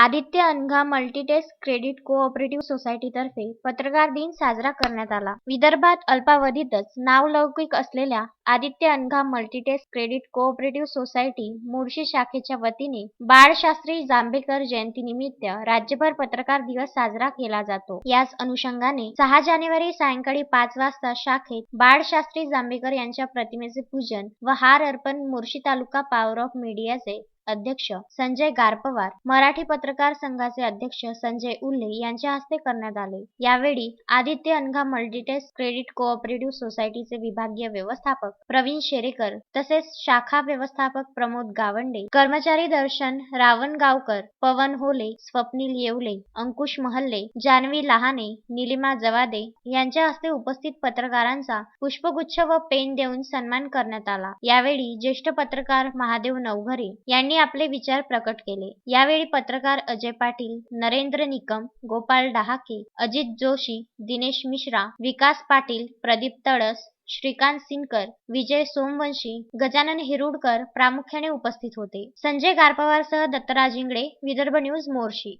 Aditya Anagha multistate credit cooperative सोसायटीतर्फे पत्रकार दिन साजरा करण्यात आला. विदर्भात अल्पावधीतच नावलौकिक असलेल्या Aditya Anagha multistate credit cooperative society Mulshi शाखेच्या वतीने बाळशास्त्री जांभेकर जयंतीनिमित्त राज्यभर पत्रकार दिवस साजरा केला जातो. याच अनुषंगाने सहा जानेवारी सायंकाळी पाच वाजता शाखेत बाळशास्त्री जांभेकर यांच्या प्रतिमेचे पूजन व हार अर्पण मुळशी तालुका पॉवर ऑफ मीडियाचे अध्यक्ष संजय गारपवार, मराठी पत्रकार संघाचे अध्यक्ष संजय उल्हे यांच्या हस्ते करण्यात आले. यावेळी Aditya Anagha multistate credit cooperative सोसायटीचे विभागीय व्यवस्थापक प्रवीण शेरेकर तसेच शाखा व्यवस्थापक प्रमोद गावंडे, कर्मचारी दर्शन रावणगावकर, पवन होले, स्वप्नील येवले, अंकुश महल्ले, जान्हवी लहाने, निलिमा जवादे यांच्या हस्ते उपस्थित पत्रकारांचा पुष्पगुच्छ व पेन देऊन सन्मान करण्यात आला. यावेळी ज्येष्ठ पत्रकार महादेव नवघरे यांनी आपले विचार प्रकट केले. यावेळी पत्रकार अजय पाटील, नरेंद्र निकम, गोपाल डहाके, अजित जोशी, दिनेश मिश्रा, विकास पाटील, प्रदीप तडस, श्रीकांत सिनकर, विजय सोमवंशी, गजानन हिरुडकर प्रामुख्याने उपस्थित होते. संजय गारपवारसह दत्तराज इंगळे, विदर्भ न्यूज, मोर्शी